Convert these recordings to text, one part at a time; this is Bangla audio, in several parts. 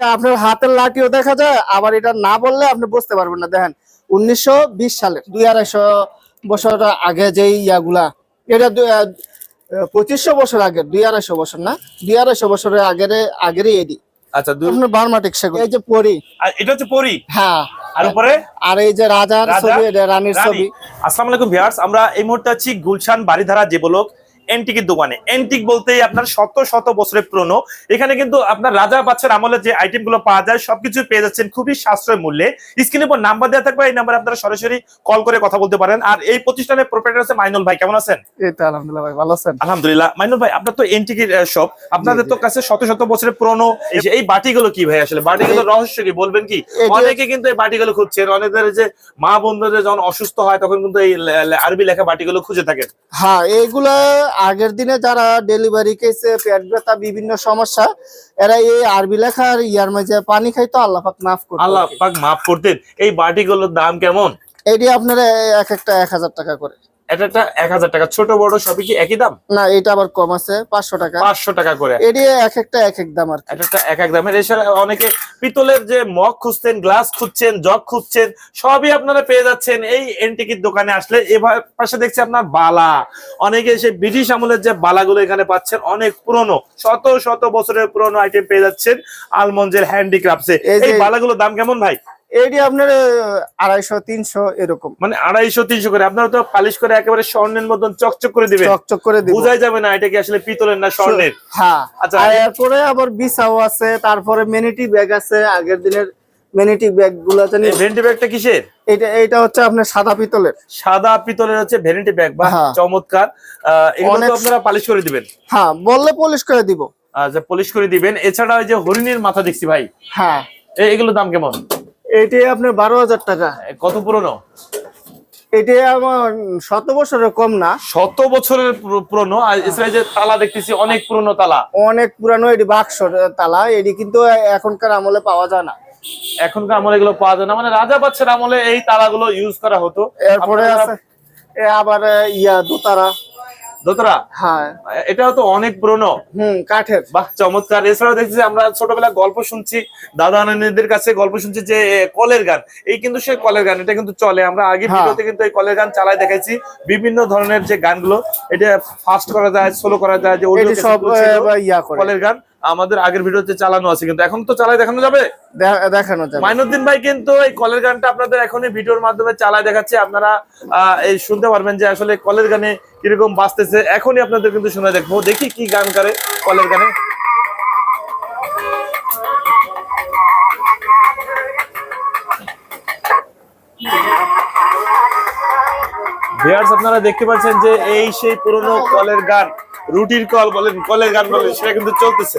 আপনার হাতের লাঠিও দেখা যায় আবার এটা না বললে আপনি বুঝতে পারবেন না। দেখেন উনিশশো সালের দুই আড়াইশো বছর আগে যে ইয়াগুলা এটা পঁচিশশো বছর আগের দুই আড়াইশো বছর না দুই আড়াইশো বছরের আগের আগেরই এডি। আচ্ছা দু- আপনার বার্মাটিক সেগুলো। এই যে পরি। এটা হচ্ছে পরি? হ্যাঁ। আর উপরে? আর এই যে রাজার রাজা, ছবি রানীর ছবি। আসসালামু আলাইকুম ভিউয়ার্স আমরা এই মুহূর্তে আছি গুলশান বাড়িধারা যে বলক এন্টিকের দোকানে। এন্টিক বলতে আপনার শত শত বছরের পুরনো। এখানে কিন্তু আপনার রাজা বাচ্চার আমলে যে আইটেমগুলো পাওয়া যায় সবকিছু পেয়ে যাচ্ছেন খুবই সাশ্রয় মূল্যে। স্ক্রিনের উপর নাম্বার দেওয়া থাকবে এই নাম্বারে আপনারা সরাসরি কল করে কথা বলতে পারেন। আর এই প্রতিষ্ঠানের প্রোপ্রাইটার আছে মাইনুল ভাই কেমন আছেন? এই তো আলহামদুলিল্লাহ ভাই ভালো আছেন? আলহামদুলিল্লাহ। মাইনুল ভাই আপনার তো এন্টিকের শপ আপনাদের তো কাছে শত শত বছরের পুরনো। এই বাটিগুলো কি ভাই আসলে? বাটিগুলো রহস্য কি বলবেন কি? অনেকে কিন্তু এই বাটিগুলো খুঁজছেন। অনেকের যে মা বন্ধুদের যখন অসুস্থ হয় তখন কিন্তু এই আরবি লেখা বাটিগুলো খুঁজে থাকেন। হ্যাঁ এইগুলা আগের দিনে যারা ডেলিভারি কেসে পেট ব্যথা বিভিন্ন সমস্যা এরা এই আরবি লেখার ইয়ার মাঝে পানি খাইতো আল্লাহ পাক মাফ করতেন আল্লাহ। পাক মাফ করতেন। এই বাটিগুলোর দাম কেমন? এটি আপনারা এক একটা এক হাজার টাকা করে। এটা এক হাজার টাকা। ছোট বড় সবই কি একই দাম? না এটা আবার কম আছে পাঁচশো টাকা। পাঁচশো টাকা করে। এটি এক একটা এক এক দাম আর একটা এক এক দামের এছাড়া অনেকে পিতলের যে মগ খুঁজছেন গ্লাস খুঁজছেন জগ খুঁজছেন সবই আপনারা পেয়ে যাচ্ছেন এই এন্টিকির দোকানে আসলে। এবার পাশে দেখছি আপনার বালা। অনেকে সেই ব্রিটিশ আমলের যে বালাগুলো এখানে পাচ্ছেন অনেক পুরনো শত শত বছরের পুরনো আইটেম পেয়ে যাচ্ছেন আলমঞ্জের হ্যান্ডিক্রাফটসে। এই বালাগুলোর দাম কেমন ভাই? এটি আপনার আড়াইশো তিনশো এরকম। মানে আড়াইশো তিনশো করে। আপনারা তো পালিশ করে একেবারে স্বর্ণের মতন চকচক করে দিবেন। চকচক করে দিব। বোঝাই যাবে না এটা কি আসলে পিতলের না স্বর্ণের। হ্যাঁ। আচ্ছা, এরপরে আবার বিছাও আছে তারপরে মেনিটি ব্যাগ আছে আগের দিনের মেনিটি ব্যাগগুলা ব্যাগটা কিসের? এটা এটা হচ্ছে আপনার সাদা পিতলের। সাদা পিতলের হচ্ছে ভ্যানিটি ব্যাগ বা। চমৎকার। এগুলো তো আপনারা পালিশ করে দিবেন। হ্যাঁ বললে পলিশ করে দিব। আচ্ছা পলিশ করে দিবেন। এছাড়া ওই যে হরিণের মাথা দেখছি ভাই। হ্যাঁ। এগুলোর দাম কেমন? এটি আপনার বারো হাজার টাকা। কত পুরনো? এটি আমার শত বছরের কম না। শত বছরের পুরো- পুরনো। আর এই যে তালা দেখতেছি অনেক পুরনো তালা। অনেক পুরানো এটি বাক্স তালা। এটি কিন্তু এখনকার আমলে পাওয়া যায় না। এখনকার আমলে এগুলো পাওয়া যায় না। মানে রাজা বাচ্চার আমলে এই তালাগুলো ইউজ করা হতো। এরপরে আছে এ আবার ইয়া দোতারা। দোতরা? হ্যাঁ। এটাও তো অনেক পুরনো। হুম কাঠের। বাহ চমৎকার। এছাড়াও দেখছি আমরা ছোটবেলায় গল্প শুনছি দাদা নানিদের কাছে গল্প শুনছি যে কলের গান। এই কিন্তু সেই কলের গান এটা কিন্তু চলে। আমরা আগে হ্যাঁ। ভিডিওতে কিন্তু এই কলের গান চালাই দেখাইছি বিভিন্ন ধরনের যে গানগুলো এটা ফাস্ট করা যায় সোলো করা যায় যে কলের গান। আমাদের আগের ভিডিওতে চালানো আছে কিন্তু এখন তো চালাই দেখানো যাবে? দেখানো যাবে। মাইনুদ্দিন ভাই কিন্তু এই কলের গানটা আপনাদের এখনই ভিডিওর মাধ্যমে চালায় দেখাচ্ছে। আপনারা এই শুনতে পারবেন যে আসলে কলের গানে কীরকম বাজতেছে। এখনই আপনাদের কিন্তু শুনে দেখব। দেখি কি গান করে কলের গানে। আপনারা দেখতে পাচ্ছেন যে এই সেই পুরনো কলের গান। রুটির কল বলেন কলের গান বলেন সেটা কিন্তু চলতেছে।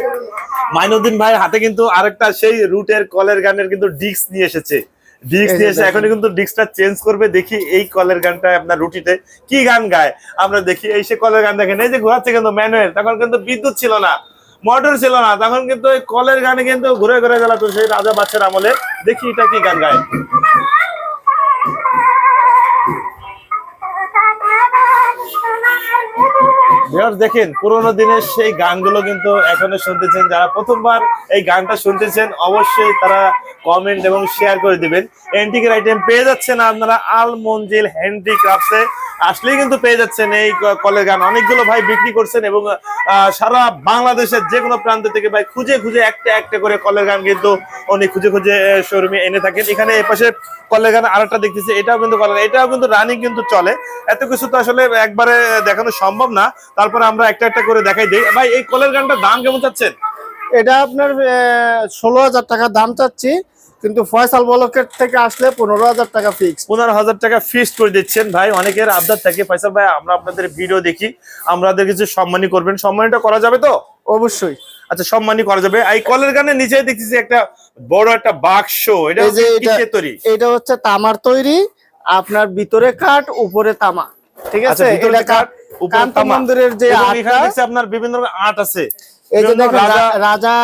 মাইনুদ্দিন ভাই হাতে কিন্তু আরেকটা সেই রুটের কলের গানের কিন্তু ডিস্ক নিয়ে এসেছে। ডিস্ক নিয়ে এসে এখন কিন্তু ডিস্কটা চেঞ্জ করবে, দেখি এই কলের গানটা আপনার রুটিতে কি গান গায়। আমরা দেখি, এই সে কলের গান দেখেন, এই যে ঘোরাচ্ছে কিন্তু ম্যানুয়াল, তখন কিন্তু বিদ্যুৎ ছিল না মোটর ছিল না, তখন কিন্তু কলের গানে কিন্তু ঘুরে ঘুরে গেল সেই রাজা বাচ্চার আমলে। দেখি এটা কি গান গায়। দেখেন, পুরোনো দিনের সেই গানগুলো কিন্তু এখনও শুনতেছেন। যারা প্রথমবার এই গানটা শুনতেছেন, অবশ্যই তারা কমেন্ট এবং শেয়ার করে দিবেন। এন্টিকের আইটেম পেয়ে যাচ্ছেন আপনারা আল মঞ্জিল হ্যান্ডিক্রাফটসে আসলেই কিন্তু পেয়ে যাচ্ছেন এই কলের গান। অনেকগুলো ভাই বিক্রি করছেন এবং সারা বাংলাদেশের যে কোনো প্রান্ত থেকে ভাই খুঁজে খুঁজে একটা একটা করে কলের গান কিন্তু উনি খুঁজে খুঁজে শোরুমে এনে থাকেন। এখানে এই পাশে কলের গান আরেকটা দেখতেছি। এটাও কিন্তু কলের এটাও কিন্তু রানিং কিন্তু চলে। এত কিছু তো আসলে একবারে দেখানো সম্ভব না। তারপরে আমরা একটা একটা করে দেখাই দিই। ভাই এই কলের গানটার দাম কেমন চাচ্ছেন? এটা আপনার ষোলো হাজার টাকা দাম চাচ্ছি কিন্তু ফয়সাল বলকের থেকে আসলে পনেরো হাজার টাকা ফিক্স পনেরো হাজার টাকা ফিক্সড করে দিচ্ছেন ভাই। অনেকের আবদার থাকে। ফয়সাল ভাই আমরা আপনাদের ভিডিও দেখি। আমাদের কিছু সম্মানী করবেন। সম্মানীটা করা যাবে তো? অবশ্যই। আচ্ছা সম্মানী করা যাবে। এই কলের গানে নিচে দেখতেছি একটা বড় একটা বাক্স। এটা হচ্ছে তৈরি? এটা হচ্ছে তামার তৈরি। আপনার ভিতরে কাঠ উপরে তামা। ঠিক আচ্ছা আছে? এটা কাঠ কান্ত মন্দিরের যে আপনার বিভিন্ন আর্ট আছে। এই যে দেখেন রাজা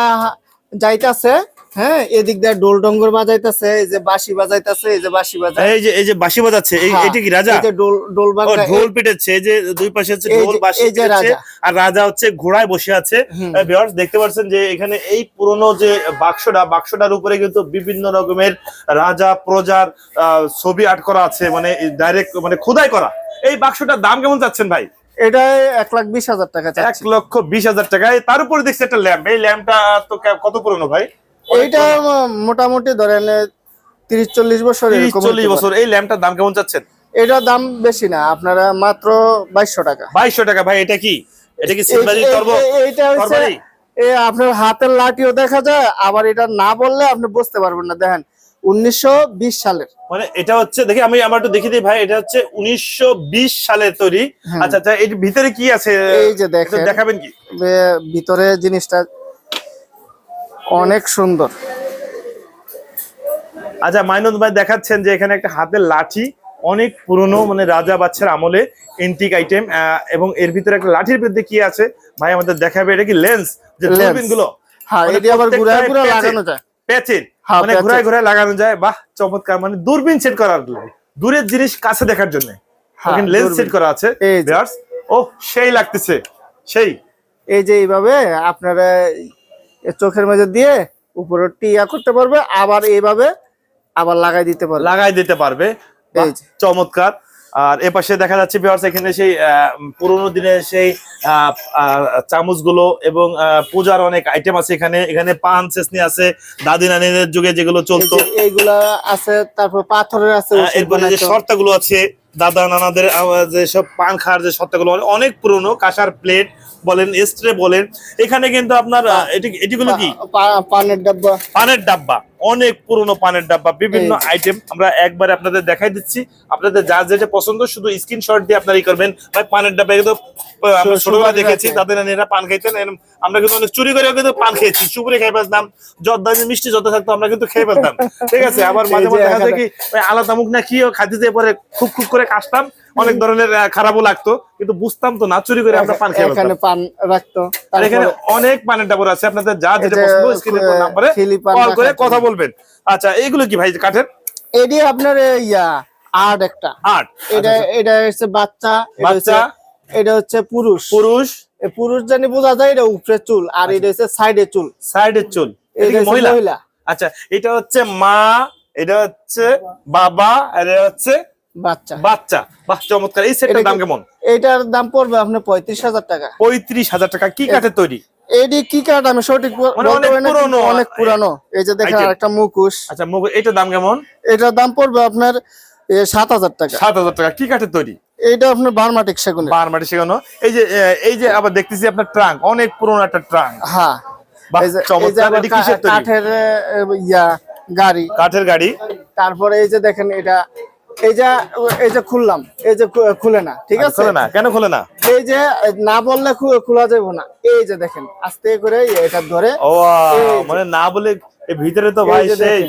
যাইতাছে হ্যাঁ এদিক দিয়ে ডোল ডঙ্গর বাজাইতাছে এই যে বাঁশি বাজাইতাছে এই যে বাঁশি বাজায় এই যে এই যে বাঁশি বাজাচ্ছে হ্যাঁ, এটা কি রাজা? ডোল ডোল ঢোল পিটেছে এই যে দুই পাশে হচ্ছে ঢোল বাঁশি পিটেছে, রাজা। আর রাজা হচ্ছে ঘোড়ায় বসে আছে। ভিউয়ার্স দেখতে পাচ্ছেন যে এখানে এই পুরনো যে বাক্সটা বাক্সটার উপরে কিন্তু বিভিন্ন রকমের রাজা প্রজার ছবি আর্ট করা আছে মানে ডাইরেক্ট মানে খোদাই করা। এই বাক্সটার দাম কেমন চাচ্ছেন ভাই? এটা এক লাখ বিশ হাজার টাকা এক লক্ষ বিশ হাজার টাকায়। তার উপরে দেখছি একটা ল্যাম্প। এই ল্যাম্পটা তো কত পুরনো ভাই? এইটা মোটামুটি ধরেন তিরিশ চল্লিশ বছর চল্লিশ বছর। এই ল্যাম্পটার দাম কেমন চাচ্ছেন? এটার দাম বেশি না আপনারা মাত্র বাইশশো টাকা। বাইশশো টাকা। ভাই এটা কি? এটা কি এইটা হচ্ছে এ আপনার হাতের লাঠিও দেখা যায় আবার এটা না বললে আপনি বুঝতে পারবেন না। দেখেন উনিশশো বিশ সালের। মানে এটা হচ্ছে দেখি আমি আমার একটু দেখিয়ে দিই ভাই এটা হচ্ছে উনিশশো সালের তৈরি। হ্যাঁ। আচ্ছা আচ্ছা এর ভিতরে কি আছে? এই যে দেখেন দেখাবেন কি? ভিতরে জিনিসটা অনেক সুন্দর। আচ্ছা মাইনুদ ভাই দেখাচ্ছেন যে এখানে একটা হাতের লাঠি অনেক পুরনো মানে রাজা বাচ্চার আমলে এন্টিক আইটেম এবং এর ভিতরে একটা লাঠির মধ্যে কি আছে? ভাই আমাদের দেখাবে এটা কি লেন্স? যে। দূরবীনগুলো হ্যাঁ মানে এটি আবার প্রত্যেকটায় ঘুরে লাগানো যায়। প্যাচের মানে প্যাচের। ঘুরায় ঘুরায় লাগানো যায় বাহ চমৎকার মানে দূরবীন সেট করার দূরের জিনিস কাছে দেখার জন্য। হ্যাঁ, লেন্স সেট করা আছে ও সেই লাগতেছে সেই। এই যে এইভাবে আপনারা চোখের মাঝে দিয়ে উপরে টিয়া করতে পারবে আবার এইভাবে আবার লাগাই দিতে পারবে। লাগাই দিতে পারবে। চমৎকার। আর এ পাশে দেখা যাচ্ছে ভিউয়ার্স এখানে সেই পুরোনো দিনের সেই চামচগুলো এবং পূজার অনেক আইটেম আছে এখানে। এখানে পান চেসনি আছে দাদি নানিদের যুগে যেগুলো চলতো। এইগুলা আছে তারপর পাথরের আছে এরপরে যে। শর্তাগুলো আছে দাদা নানাদের যে সব পান খাওয়ার যে শর্তাগুলো অনেক পুরনো কাঁসার প্লেট বলেন স্ট্রে বলেন। এখানে কিন্তু আপনার এটি- এটিগুলো কি? পানের ডাব্বা। পানের ডাব্বা। অনেক পুরনো পানের ডাব্বা বিভিন্ন আইটেম আমরা একবার আপনাদের দেখাই দিচ্ছি। আপনাদের যা যেটা পছন্দ শুধু স্ক্রিনশট দিয়ে আপনারা ই করবেন। ভাই পানের ডাব্বা কিন্তু আমরা সুপারি দেখেছি। তাদের নানিরা পান খাইতেন আমরা কিন্তু অনেক চুরি করেও কিন্তু পান খেয়েছি। সুপুরি খাই পারতাম দামি মিষ্টি যত থাকতো আমরা কিন্তু খেয়ে ফেলতাম। ঠিক আছে আবার মাঝে মাঝে দেখা যায় কি আলাদা মুখ না কিও খাইতে যেয়ে পরে খুব খুব করে কাশতাম। অনেক ধরনের খারাপও লাগতো কিন্তু বুঝতাম তো না চুরি করে আমরা পান খেয়ে এখানে পান রাখতো আর এখানে অনেক পানের ডাবর আছে আপনাদের যা যেটা পছন্দ স্ক্রিনে নাম্বারে কল করে কথা বলবেন। আচ্ছা এইগুলো কি ভাই কাঠের? এটি আপনার ইয়া আর্ট একটা। আট এটা এটা হচ্ছে বাচ্চা বাচ্চা। এটা হচ্ছে পুরুষ। পুরুষ? এই পুরুষ জানি বোঝা যায় এটা উপরে চুল আর এটা হচ্ছে সাইডে চুল। সাইডের চুল। এটা মহিলা। আচ্ছা এটা হচ্ছে মা এটা হচ্ছে বাবা আর এটা হচ্ছে বাচ্চা। বাচ্চা। বাহ চমৎকার। এই সেটটার দাম কেমন? এটার দাম পড়বে আপনার পঁয়ত্রিশ হাজার টাকা। পঁয়ত্রিশ হাজার টাকা। কি কাঠের তৈরি? কি কাঠ? আমি সঠিক মানে পুরনো, অনেক পুরানো। এই যে দেখেন আচ্ছা এটার দাম কেমন? এটার দাম পড়বে আপনার সাত হাজার টাকা। সাত হাজার টাকা। কি কাঠের তৈরি? এটা আপনার বার্মাটিক সেগুনের। বারমাটি শেখানো এই যে এই যে আবার দেখতেছি আপনার ট্রাঙ্ক। অনেক পুরনো একটা ট্রাঙ্ক। হ্যাঁ। কাঠের ইয়া গাড়ি। কাঠের গাড়ি। তারপরে এই যে দেখেন এটা এই যে এই যে খুললাম এই যে খুলে না ঠিক আছে? খুলে না কেন খুলে না? এই যে না বললে খোলা যাবে না। এই যে দেখেন আস্তে করে এটা ধরে ও মানে না বলে ভিতরে তো ভাই সেই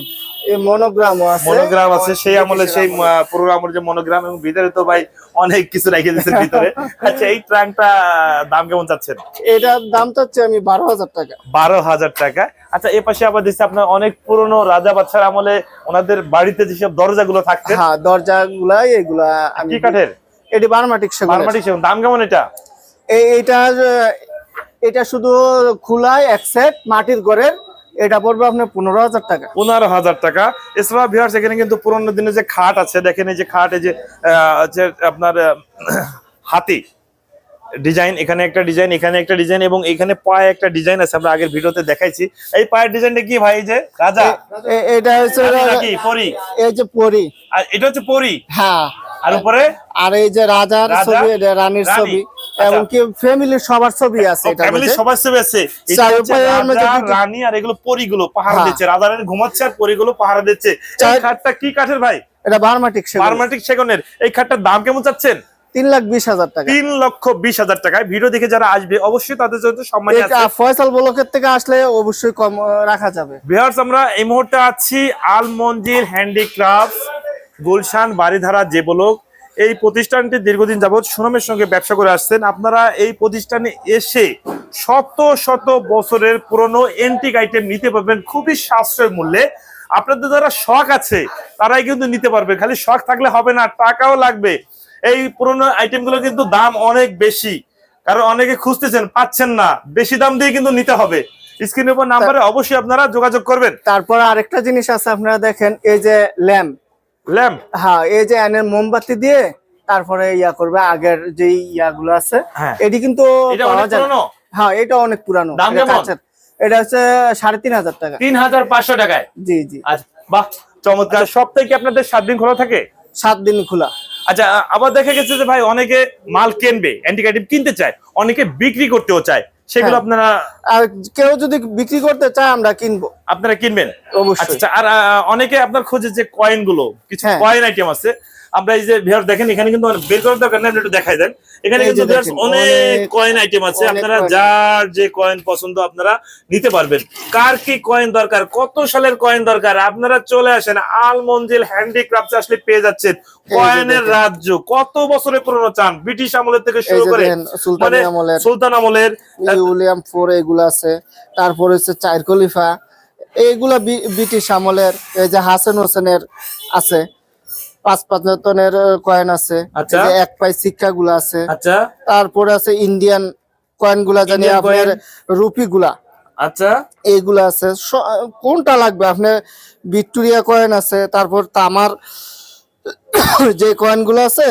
মনোগ্রামও আছে। মনোগ্রাম আছে সেই আমলে সেই পুরো আমলের যে মনোগ্রাম এবং ভিতরে তো ভাই অনেক কিছু রেখে দিয়েছে ভিতরে। আচ্ছা এই ট্রাঙ্কটা দাম কেমন চাচ্ছেন? এটার দাম তো হচ্ছে আমি বারো হাজার টাকা। বারো হাজার টাকা। আচ্ছা এ পাশে আবার দিচ্ছে আপনার অনেক পুরনো রাজা বাচ্চার আমলে ওনাদের বাড়িতে যেসব দরজাগুলো থাকতেন হ্যাঁ দরজা গুলা এগুলা কি কাঠের? এটি বারমাটিক সেগুন। বারমাটি সেগুন। দাম কেমন এটা? এই এইটার এটা শুধু খোলায় এক সেট মাটির ঘরের এটা পড়বে আপনার পনেরো হাজার টাকা। পনেরো হাজার টাকা। এছাড়া ভিউয়ার্স এখানে কিন্তু পুরোনো দিনে যে খাট আছে দেখেন এই যে খাট এই যে আপনার হাতি ডিজাইন এখানে একটা ডিজাইন এখানে একটা ডিজাইন এবং এখানে পায়ে একটা ডিজাইন আছে আমরা আগের ভিডিওতে দেখাইছি। এই পায়ের ডিজাইনটা কি ভাই যে রাজা? এটা হচ্ছে নাকি? পরি। এই যে পরি। আর এটা হচ্ছে পরি? হ্যাঁ। আর উপরে? আর এই যে রাজার ছবি রানীর ছবি। এমনকি ফ্যামিলির সবার ছবি আছে এটা ফ্যামিলি সবার ছবি আছে। রানী আর এগুলো পরিগুলো পাহারা হ্যাঁ। দিচ্ছে। রাজা রানী ঘুমাচ্ছে আর পরিগুলো পাহারা দিচ্ছে। এই খাটটা কি কাঠের ভাই? এটা বারমাটিক সেগুন। পারমাটিক সেগুনের। এই খাটটার দাম কেমন চাচ্ছেন? তিন লাখ বিশ হাজার টাকা। তিন লক্ষ বিশ হাজার টাকায়। ভিডিও দেখে যারা আসবে অবশ্যই তাদের জন্য সম্মানী ফয়সাল ব্লকের থেকে আসলে অবশ্যই কম রাখা যাবে। আমরা এই মুহূর্তে আছি Al Manzil handicraft Gulshan Baridhara J block. এই প্রতিষ্ঠানটি দীর্ঘদিন যাবৎ সুনামের সঙ্গে ব্যবসা করে আসছেন। আপনারা এই প্রতিষ্ঠানে এসে শত শত বছরের পুরনো এন্টিক আইটেম নিতে পারবেন খুবই সাশ্রয় মূল্যে। আপনাদের যারা শখ আছে তারাই কিন্তু নিতে পারবে। খালি শখ থাকলে হবে না টাকাও লাগবে। এই পুরনো আইটেমগুলো কিন্তু দাম অনেক বেশি। কারণ অনেকে খুঁজতেছেন পাচ্ছেন না। বেশি দাম দিয়ে কিন্তু নিতে হবে। স্ক্রিনের উপর নাম্বারে অবশ্যই আপনারা যোগাযোগ করবেন। তারপর আরেকটা জিনিস আছে আপনারা দেখেন এই যে ল্যাম্প। ল্যাম্প? হ্যাঁ এই যে এনের মোমবাতি দিয়ে তারপরে ইয়া করবে আগের যে ইয়াগুলো আছে হ্যাঁ। এটি কিন্তু হ্যাঁ এটা অনেক পুরানো। এটা হচ্ছে সাড়ে তিন হাজার টাকা। তিন হাজার পাঁচশো টাকায়? জি জি। আচ্ছা বাহ চমৎকার। সপ্তাহে কি আপনাদের সাত দিন খোলা থাকে? সাত দিন খোলা। আচ্ছা আবার দেখা গেছে যে ভাই অনেকে মাল কিনবে অ্যান্টিক আইটেম কিনতে চায় অনেকে বিক্রি করতেও চায়। সেগুলো হ্যাঁ। আপনারা আর কেউ যদি বিক্রি করতে চায় আমরা কিনবো আপনারা কিনবেন অবশ্যই আচ্ছা আর অনেকে আপনার খোঁজে যে কয়েনগুলো কিছু হ্যাঁ। কয়েন আইটেম আছে আমরা এই যে ভিউয়ার দেখেন এখানে কিন্তু বের করার দরকার নেই একটু দেখাই দেন। এখানে কিন্তু দেখেন, অনেক কয়েন আইটেম আছে আপনারা যার যে কয়েন পছন্দ আপনারা নিতে পারবেন। কার কি কয়েন দরকার কত সালের কয়েন দরকার আপনারা চলে আসেন আল মঞ্জিল হ্যান্ডিক্রাফটস আসলে পেয়ে যাচ্ছেন। কয়েনের রাজ্য কত বছরের পুরনো চান? ব্রিটিশ আমলের থেকে শুরু করে সুলতানি মানে আমলের সুলতান আমলের উইলিয়াম ফোর এগুলো আছে তারপর হচ্ছে চার খলিফা এইগুলা ব্রিটিশ আমলের এই যে হাসান হোসেনের আছে। পাঁচ পাঁচনের কয়েন আছে। আচ্ছা। এক পাই শিক্ষা গুলা আছে। আচ্ছা। তারপরে আছে ইন্ডিয়ান কয়েনগুলা জানি আপনার রুপি গুলা আচ্ছা। এইগুলা আছে। কোনটা লাগবে? আপনার ভিক্টোরিয়া কয়েন আছে তারপর তামার যে কয়েনগুলো আছে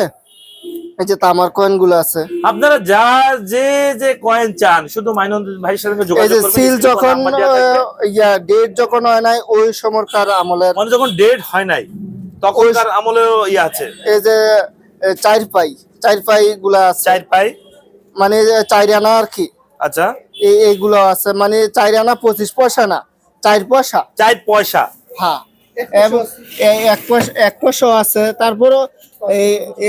এই যে তামার কয়েনগুলো আছে। আপনারা যা যে যে কয়েন চান শুধু মাইনুদ্দিন ভাইয়ের সাথে যোগাযোগ করবেন সিল যখন নাম্বার দেওয়া থাকবে। আহ, ইয়া ডেট যখন হয় নাই ওই সময়কার আমলের মানে যখন ডেট হয় নাই তখনকার আমলেও ইয়ে আছে। এই যে চার পাই চার পাই গুলা আছে। চার পাই? মানে চার আনা আর কি। আচ্ছা। এই এইগুলো আছে মানে চার আনা পঁচিশ পয়সা না চার পয়সা। চার পয়সা? হ্যাঁ। এক পয়সা এক পয়সাও আছে তারপরও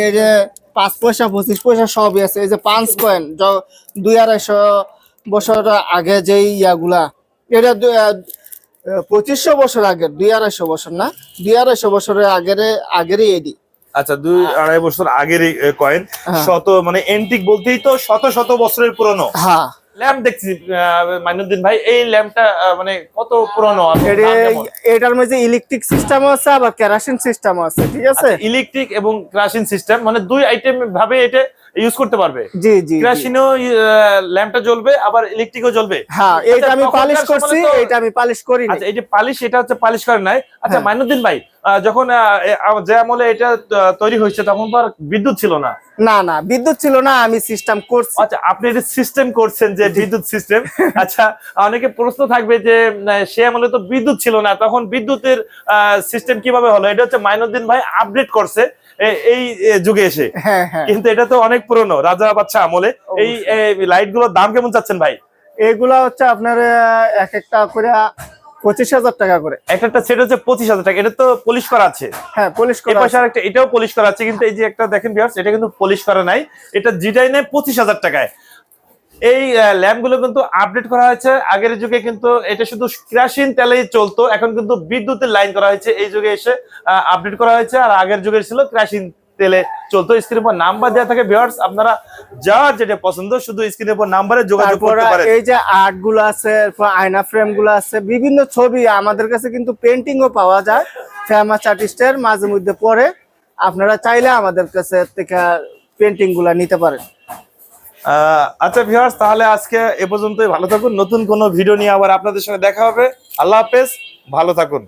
এই যে পাঁচ পয়সা পঁচিশ পয়সা সবই আছে। এই যে পাঁচ কয়েন দুই আড়াইশো বছর আগে যে ইয়াগুলা এটা পঁচিশশো বছর আগে দুই আড়াইশো বছর না? দুই আড়াইশো বছরের আগের আগেরই এডি আচ্ছা দুই আড়াই বছর আগের কয়েন হ্যাঁ। শত মানে এন্টিক বলতেই তো শত শত বছরের পুরনো। হ্যাঁ। ল্যাম্প দেখছি মাইনুদ্দিন ভাই এই ল্যাম্পটা মানে কত পুরনো এটার মধ্যে ইলেকট্রিক সিস্টেম আছে আবার কেরাসিন সিস্টেম আছে ঠিক আছে? ইলেকট্রিক এবং ক্রাশিং সিস্টেম মানে দুই আইটেম ভাবে এটা ইউজ করতে পারবে। জি জি। ক্রাশিনও ল্যাম্পটা জ্বলবে আবার ইলেকট্রিকও জ্বলবে। হ্যাঁ এইটা আমি তখনকার পালিশ করছি এটা আমি পালিশ করি আচ্ছা এই যে পালিশ এটা হচ্ছে পালিশ করে নাই। আচ্ছা হ্যাঁ। মাইনুদ্দিন ভাই যখন যে আমলে এটা তৈরি হয়েছে তখন তো আর বিদ্যুৎ ছিল না। না না বিদ্যুৎ ছিল না আমি সিস্টেম করছি। আচ্ছা আপনি এটা সিস্টেম করছেন যে বিদ্যুৎ সিস্টেম আচ্ছা অনেকে প্রশ্ন থাকবে যে সে আমলে তো বিদ্যুৎ ছিল না তখন বিদ্যুতের সিস্টেম কীভাবে হলো? এটা হচ্ছে মাইনুদ্দিন ভাই আপডেট করছে। এই যুগে এসে। হ্যাঁ হ্যাঁ। কিন্তু এটা তো অনেক পুরনো রাজা বাচ্চা আমলে। এই লাইটগুলোর দাম কেমন চাচ্ছেন ভাই? এগুলা হচ্ছে আপনার এক একটা করে পঁচিশ হাজার টাকা করে। একটা একটা সেট হচ্ছে পঁচিশ হাজার টাকা এটা তো পলিশ করা আছে। হ্যাঁ পলিশ করা আছে। একটা এটাও পলিশ করা আছে কিন্তু এই যে একটা দেখেন ভিউয়ার্স এটা কিন্তু পলিশ করা নাই। এটা যেটাই নেয় পঁচিশ হাজার টাকায়। এই ল্যাম্পগুলো কিন্তু আপডেট করা হয়েছে। আগের যুগে কিন্তু এটা শুধু ক্রাসিন তেলেই চলতো। এখন কিন্তু বিদ্যুতের লাইন করা হয়েছে। এই যুগে এসে আপডেট করা হয়েছে। আর আগের যুগে ছিল ক্রাসিন তেলে চলতো। স্ক্রিনের উপর নাম্বার দেওয়া থাকে ভিউয়ার্স আপনারা যার যেটা পছন্দ শুধু স্ক্রিনের উপর নাম্বারে যোগাযোগ করতে পারেন। এই যে আর্টগুলো আছে আয়না ফ্রেমগুলো আছে বিভিন্ন ছবি আমাদের কাছে কিন্তু পেন্টিং ও পাওয়া যায়। ফেমাস আর্টিস্টের মাঝে মধ্যে পরে আপনারা চাইলে আমাদের কাছে থেকে পেন্টিংগুলা নিতে পারেন। আচ্ছা ভিউয়ার্স, তাহলে আজকে এ পর্যন্তই ভালো থাকুন। নতুন কোনো ভিডিও নিয়ে আবার আপনাদের সঙ্গে দেখা হবে। আল্লাহ হাফেজ, ভালো থাকুন।